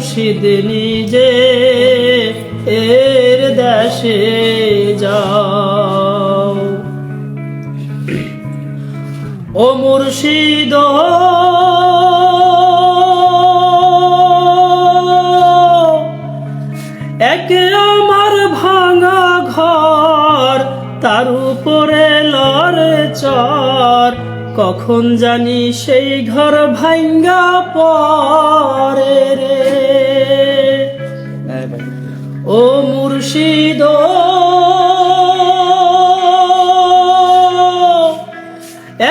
মুর্শিদ নিজে এর দেশে যাও। ও মুর্শিদ, একে আমার ভাঙা ঘর, তার উপরে লড়ে চর কখন জানি সেই ঘর ভাঙ্গা পরে রে? ও মুর্শিদ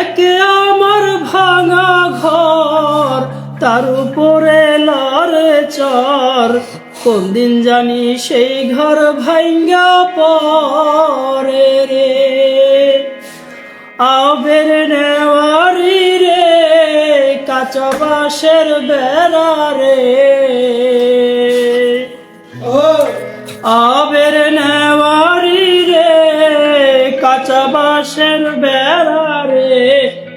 একে আমার ভাঙা ঘর, তার উপরে লড়ে চর। কোন দিন জানি সেই ঘর ভাঙ্গা পরে রে? আবের রে কাঁচা বাঁশের বেড়া রে। আবের নেওয়ারি রে, কাঁচা বাঁশের বেড়া রে।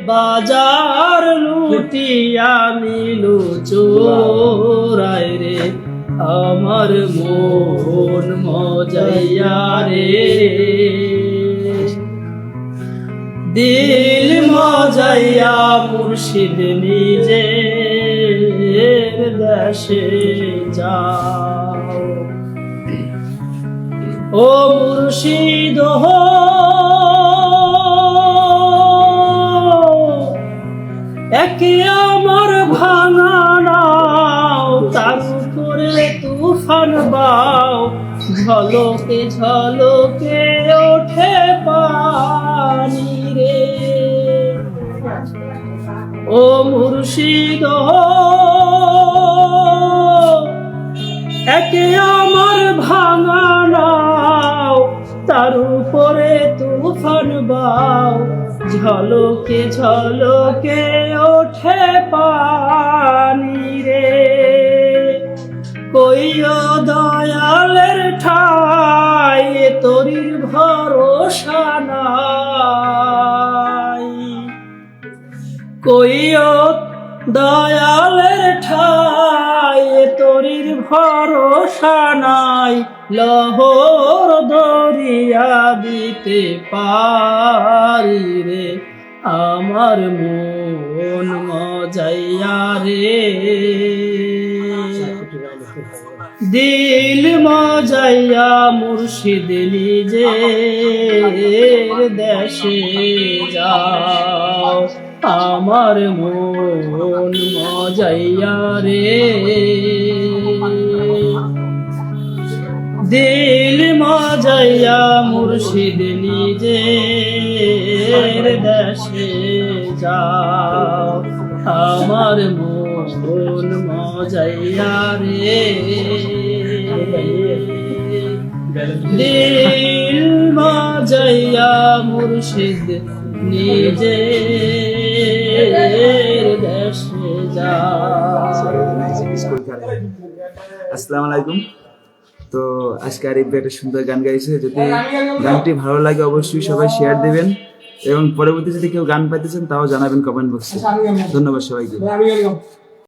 বাজার লুটিয়া মিলু চোরাই রে, আমার মন মজাইয়া রে। দিল মজাইয়া মুর্শিদ নিজে দেশে যাও। ও মুর্শিদ, হো! একে আমার ভাঙা নাও তার উপরে তুফান বাও। ঝলকে ঝলকে ওঠে বাও, ঝলকে ঝলকে ওঠে পানি রে। কইও দয়ালের ঠাই, তরির ভরসা নাই। কইও দয়ালের ঠাই তরির ভরসা নাই, লহর ধরিয়া দিতে পারি রে। আমার মন মজাইয়া রে। দিল মজাইয়া মুর্শিদ নিজের দেশে যাও। আমার মন মজাইয়া রে। দিল মজাইয়া মুর্শিদ নিজের দেশে যাও। আমার মন মজাইয়া রে। দিল মজাইয়া মুর্শিদ নিজের দেশে যাও। আসসালামু আলাইকুম। তো আজকে আর ভাই একটা সুন্দর গান গাইছে যদি গানটি ভালো লাগে অবশ্যই সবাই শেয়ার দেবেন এবং পরবর্তী যদি কেউ গান পাইতেছেন তাও জানাবেন কমেন্ট বক্সে ধন্যবাদ সবাইকে।